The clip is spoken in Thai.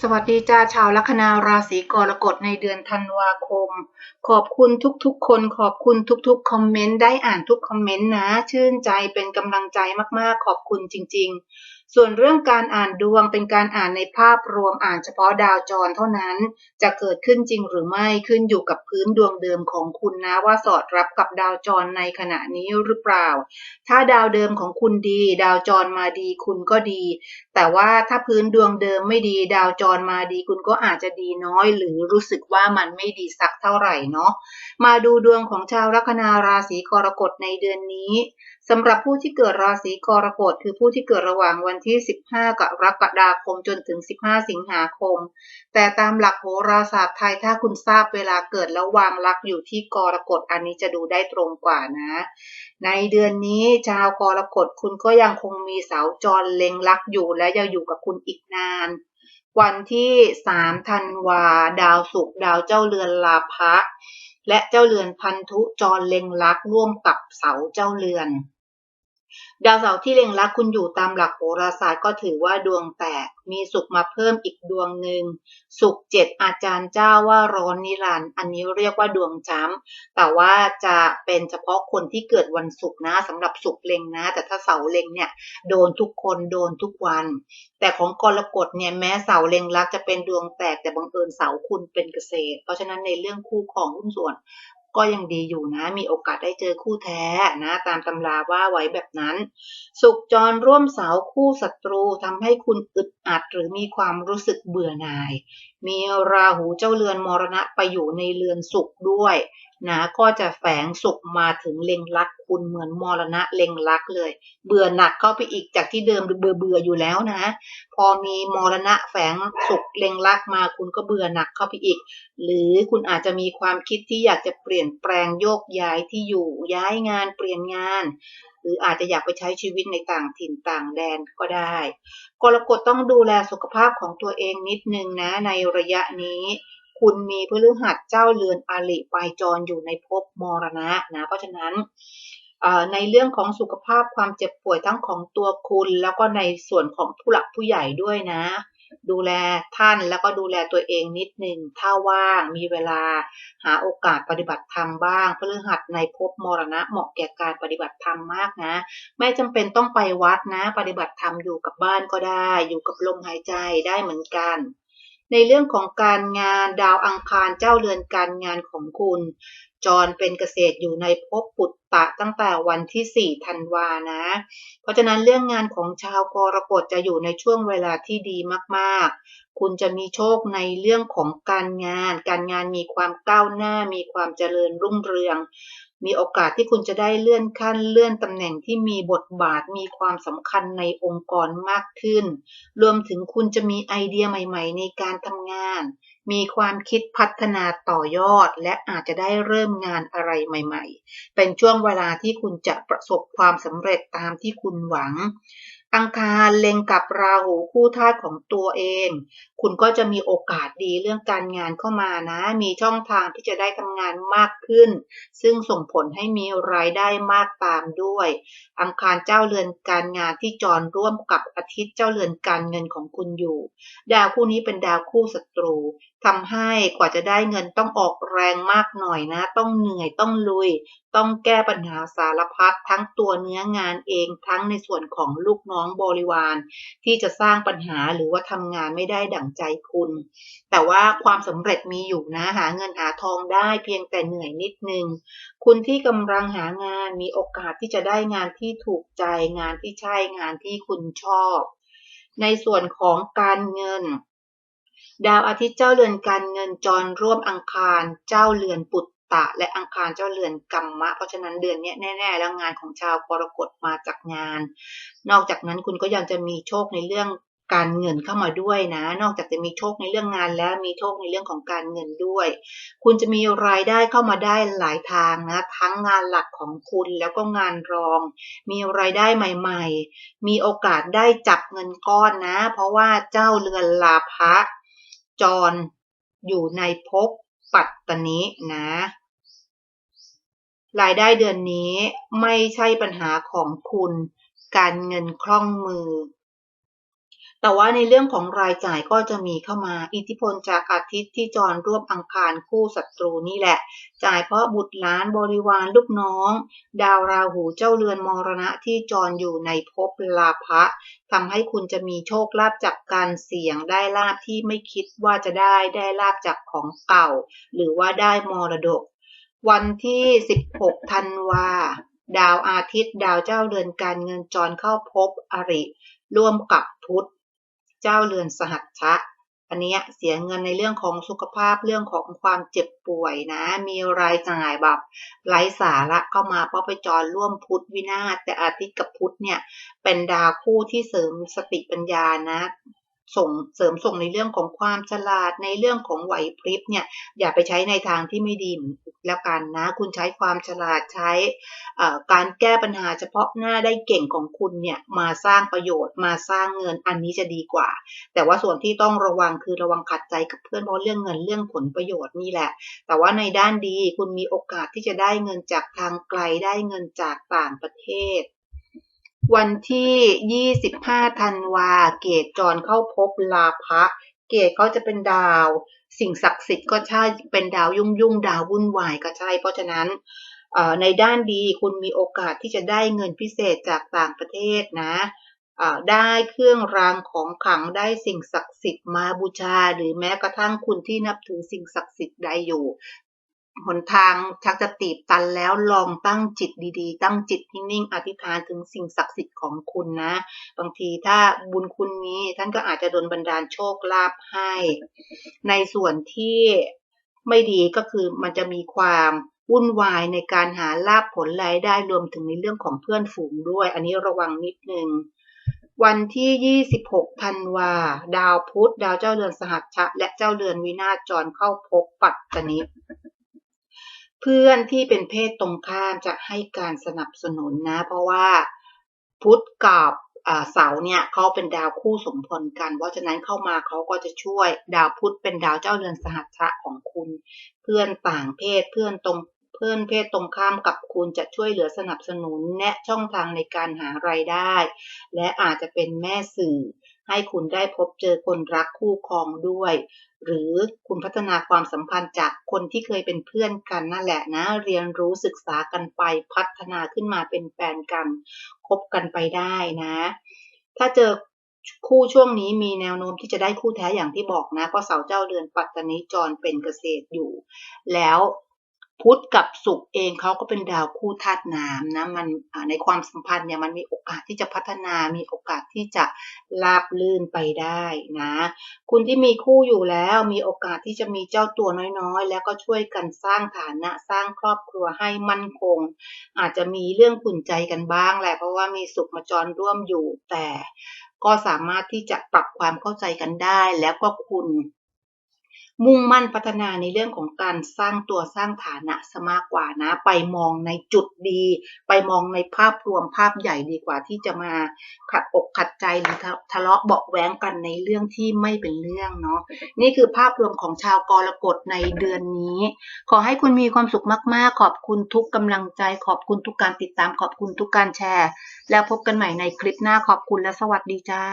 สวัสดีจ้าชาวลัคนาราศีกรกฎในเดือนธันวาคม ขอบคุณทุกๆ คนขอบคุณทุกๆ คอมเมนต์ได้อ่านทุกคอมเมนต์นะ ชื่นใจเป็นกำลังใจมากๆ ขอบคุณจริง ๆ ส่วนเรื่องการอ่านดวงเป็นการอ่านในภาพรวมอ่านเฉพาะดาวจรเท่านั้น จะเกิดขึ้นจริงหรือไม่ขึ้นอยู่กับพื้นดวงเดิมของคุณนะว่าสอดรับกับดาวจรในขณะนี้หรือเปล่า ถ้าดาวเดิมของคุณดี ดาวจรมาดีคุณก็ดี แต่ว่าถ้าพื้นดวงเดิมไม่ดีดาวจรมาดีคุณก็อาจจะดีน้อย หรือรู้สึกว่ามันไม่ดีสักเท่าไหร่เนาะมาดูดวงของชาวลัคนาราศีกรกฎในเดือนนี้สำหรับผู้ที่เกิดราศีกรกฎคือผู้ที่เกิดระหว่างวันที่ 15 กรกฎาคมจนถึง 15 สิงหาคม แต่ตามหลักโหราศาสตร์ไทยถ้าคุณทราบเวลาเกิดแล้ววางลักอยู่ที่กรกฎอันนี้จะดูได้ตรงกว่านะ ในเดือนนี้ชาวกรกฎคุณก็ยังคงมีเสาจรเล็งลักอยู่และและจะอยู่กับคุณอีกนาน วันที่สามธันวา ดาวศุกร์ดาวเจ้าเรือนลาภะและเจ้าเรือนพันธุจรเล็งลักร่วมกับเสาเจ้าเรือน ดาวเสาร์ที่เล็งรักคุณอยู่ตามหลักโหราศาสตร์ก็ถือว่าดวงแตก มีสุขมาเพิ่มอีกดวงหนึ่ง สุขเจ็ดอาจารย์เจ้าว่าร้อนนิรันด์อันนี้เรียกว่าดวงจ้ำแต่ว่าจะเป็นเฉพาะคนที่เกิดวันศุกร์นะสำหรับสุขเล็งนะ แต่ถ้าเสาเล็งเนี่ยโดนทุกคนโดนทุกวัน แต่ของกรกฎเนี่ยแม้เสาเล็งรักจะเป็นดวงแตกแต่บังเอิญเสาคุณเป็นเกษตร เพราะฉะนั้นในเรื่องคู่ของหุ้นส่วน ก็ยังดีอยู่นะ มีโอกาสได้เจอคู่แท้นะ ตามตำราว่าไว้แบบนั้น สุขจรร่วมเสาคู่ศัตรูทำให้คุณอึดอัดหรือมีความรู้สึกเบื่อหน่าย มีราหูเจ้าเรือนมรณะไปอยู่ในเรือนสุขด้วย นะก็จะแฝงสุขมาถึงเล็งลักคุณเหมือนมรณะเล็งลักเลย เบื่อหนักเข้าไปอีกจากที่เดิมเบื่อเบื่ออยู่แล้วนะ พอมีมรณะแฝงสุขเล็งลักมาคุณก็เบื่อหนักเข้าไปอีก หรือคุณอาจจะมีความคิดที่อยากจะเปลี่ยนแปลงโยกย้ายที่อยู่ย้ายงานเปลี่ยนงาน หรืออาจจะอยากไปใช้ชีวิตในต่างถิ่นต่างแดนก็ได้กรกฎต้องดูแลสุขภาพของตัวเองนิดนึงนะในระยะนี้ คุณมีพฤหัสเจ้าเรือนอาลิปายจรอยู่ในภพมรณะนะ เพราะฉะนั้นในเรื่องของสุขภาพความเจ็บป่วยทั้งของตัวคุณ แล้วก็ในส่วนของผู้หลักผู้ใหญ่ด้วยนะ ดูแลท่านแล้วก็ดูแลตัวเองนิดหนึ่งถ้าว่างมีเวลาหาโอกาสปฏิบัติธรรมบ้างพฤหัสในภพมรณะเหมาะแก่การปฏิบัติธรรมมากนะ ไม่จำเป็นต้องไปวัดนะ ปฏิบัติธรรมอยู่กับบ้านก็ได้ อยู่กับลมหายใจได้เหมือนกัน ในเรื่องของการงานดาวอังคารเจ้าเรือนการงานของคุณ จรเป็นเกษตรอยู่ในภพปุตตะตั้งแต่วันที่4ธันวานะ เพราะฉะนั้นเรื่องงานของชาวกรกฎจะอยู่ในช่วงเวลาที่ดีมากๆ คุณจะมีโชคในเรื่องของการงาน การงานมีความก้าวหน้ามีความเจริญรุ่งเรือง มีโอกาสที่คุณจะได้เลื่อนขั้นเลื่อนตำแหน่งที่มีบทบาทมีความสำคัญในองค์กรมากขึ้น รวมถึงคุณจะมีไอเดียใหม่ ๆ ในการทำงาน มีความคิดพัฒนาต่อยอด และอาจจะได้เริ่มงานอะไรใหม่ ๆ เป็นช่วงเวลาที่คุณจะประสบความสำเร็จตามที่คุณหวัง อังคารเล็งกับราหูคู่ธาตุของตัวเอง คุณก็จะมีโอกาสดีเรื่องการงานเข้ามานะ มีช่องทางที่จะได้ทำงานมากขึ้น ซึ่งส่งผลให้มีรายได้มากตามด้วย อังคารเจ้าเรือนการงานที่จรร่วมกับอาทิตย์เจ้าเรือนการเงินของคุณอยู่ ดาวคู่นี้เป็นดาวคู่ศัตรู ทำให้กว่าจะได้เงินต้องออกแรงมากหน่อยนะ ต้องเหนื่อยต้องลุย ต้องแก้ปัญหาสารพัดทั้งตัวเนื้องานเองทั้งในส่วนของลูกน้องบริวาร ที่จะสร้างปัญหาหรือว่าทำงานไม่ได้ดั่งใจคุณ แต่ว่าความสำเร็จมีอยู่นะหาเงินหาทองได้เพียงแต่เหนื่อยนิดนึง คุณที่กำลังหางานมีโอกาสที่จะได้งานที่ถูกใจงานที่ใช่งานที่คุณชอบ ในส่วนของการเงิน ดาวอาทิตย์เจ้าเรือนการเงินจรร่วมอังคารเจ้าเรือนปุตตะ และอังคารเจ้าเรือนกรรมะ เพราะฉะนั้นเดือนนี้แน่ ๆ แล้วงานของชาวกรกฎมาจากงาน นอกจากนั้นคุณก็ยังจะมีโชคในเรื่องการเงินเข้ามาด้วยนะ นอกจากจะมีโชคในเรื่องงานแล้วมีโชคในเรื่องของการเงินด้วย คุณจะมีรายได้เข้ามาได้หลายทางนะ ทั้งงานหลักของคุณแล้วก็งานรอง มีรายได้ใหม่ ๆ มีโอกาสได้จับเงินก้อนนะ เพราะว่าเจ้าเรือนลาภะ จรอยู่ในภพปัตตนินะ รายได้เดือนนี้ไม่ใช่ปัญหาของคุณ การเงินคล่องมือ แต่ว่าในเรื่องของรายจ่ายก็จะมีเข้ามาอิทธิพลจากอาทิตย์ที่จรร่วมอังคารคู่ศัตรูนี่แหละ จ่ายเพราะบุตรหลานบริวารลูกน้อง ดาวราหูเจ้าเรือนมรณะที่จรอยู่ในภพลาภะทำให้คุณจะมีโชคลาภจากการเสี่ยงได้ลาภที่ไม่คิดว่าจะได้ได้ลาภจากของเก่า หรือว่าได้มรดก วันที่ 16 ธันวาดาวอาทิตย์ ดาวเจ้าเรือนการเงินจรเข้าภพอริ ร่วมกับพุธ เจ้าเรือนสหัชชะ อันนี้เสียเงินในเรื่องของสุขภาพเรื่องของความเจ็บป่วยนะ มีรายจ่ายแบบไร้สาระเข้ามาเพราะไปจรร่วมพุทธวินาศแต่อาทิตย์กับพุทธเนี่ยเป็นดาวคู่ที่เสริมสติปัญญานะส่งเสริมส่งในเรื่องของความฉลาดในเรื่องของไหวพริบเนี่ยอย่าไปใช้ในทางที่ไม่ดี แล้วกันนะ คุณใช้ความฉลาดใช้การแก้ปัญหาเฉพาะหน้าได้เก่งของคุณเนี่ยมาสร้างประโยชน์มาสร้างเงินอันนี้จะดีกว่า แต่ว่าส่วนที่ต้องระวังคือระวังขัดใจกับเพื่อนเพราะเรื่องเงินเรื่องผลประโยชน์นี่แหละ แต่ว่าในด้านดีคุณมีโอกาสที่จะได้เงินจากทางไกลได้เงินจากต่างประเทศวันที่ 25 ธันวา เกตจรเข้าพบลาภะ เกตก็จะเป็นดาว สิ่งศักดิ์สิทธิ์ก็ใช่เป็นดาวยุ่งยุ่งดาววุ่นวายก็ใช่ เพราะฉะนั้นในด้านดีคุณมีโอกาสที่จะได้เงินพิเศษจากต่างประเทศนะได้เครื่องรางของขลังได้สิ่งศักดิ์สิทธิ์มาบูชา หรือแม้กระทั่งคุณที่นับถือสิ่งศักดิ์สิทธิ์ใดอยู่ หนทางชักจะตีบตันแล้วลองตั้งจิตดีๆ ตั้งจิตนิ่งๆอธิษฐานถึงสิ่งศักดิ์สิทธิ์ของคุณนะ บางทีถ้าบุญคุณมีท่านก็อาจจะโดลบันดาลโชคลาภให้ ในส่วนที่ไม่ดีก็คือมันจะมีความวุ่นวายในการหาลาภผลรายได้รวมถึงในเรื่องของเพื่อนฝูงด้วย อันนี้ระวังนิดนึงวันที่ 26 ธันวา ดาวพุธ ดาวเจ้าเรือนสหัชชะ และเจ้าเรือนวินาศจรเข้าพบปัตตนิ เพื่อนที่เป็นเพศตรงข้ามจะให้การสนับสนุนนะ เพราะว่าพุธกับเสาเนี่ยเขาเป็นดาวคู่สมพลกัน เพราะฉะนั้นเข้ามาเขาก็จะช่วย ดาวพุธเป็นดาวเจ้าเรือนสหัชชะของคุณ เพื่อนต่างเพศเพื่อนตรงเพื่อนเพศตรงข้ามกับคุณจะช่วยเหลือสนับสนุนแนะช่องทางในการหารายได้ และอาจจะเป็นแม่สื่อ ให้คุณได้พบเจอคนรักคู่ครองด้วย หรือคุณพัฒนาความสัมพันธ์จากคนที่เคยเป็นเพื่อนกันนั่นแหละนะ เรียนรู้ศึกษากันไปพัฒนาขึ้นมาเป็นแฟนกันคบกันไปได้นะ ถ้าเจอคู่ช่วงนี้มีแนวโน้มที่จะได้คู่แท้อย่างที่บอกนะเพราะเสาเจ้าเดือนปัตตนิจรเป็นเกษตรอยู่ แล้ว พุธกับศุกร์เองเขาก็เป็นดาวคู่ธาตุน้ำนะมันในความสัมพันธ์เนี่ยมันมีโอกาสที่จะพัฒนา มีโอกาสที่จะราบลื่นไปได้นะ คุณที่มีคู่อยู่แล้วมีโอกาสที่จะมีเจ้าตัวน้อยๆ แล้วก็ช่วยกันสร้างฐานะสร้างครอบครัวให้มั่นคง อาจจะมีเรื่องขุ่นใจกันบ้างแหละเพราะว่ามีสุขมาจรร่วมอยู่แต่ก็สามารถที่จะปรับความเข้าใจกันได้ แล้วก็คุณ มุ่งมั่นพัฒนาในเรื่องของการสร้างตัวสร้างฐานะซะมากกว่านะ ไปมองในจุดดี ไปมองในภาพรวมภาพใหญ่ดีกว่าที่จะมาขัดอกขัดใจหรือทะทะเลาะเบาะแว้งกันในเรื่องที่ไม่เป็นเรื่องเนาะนี่คือภาพรวมของชาวกรกฎในเดือนนี้ ขอให้คุณมีความสุขมาก ๆ ขอบคุณทุกกำลังใจ ขอบคุณทุกการติดตามขอบคุณทุกการแชร์ แล้วพบกันใหม่ในคลิปหน้าขอบคุณและสวัสดีจ้า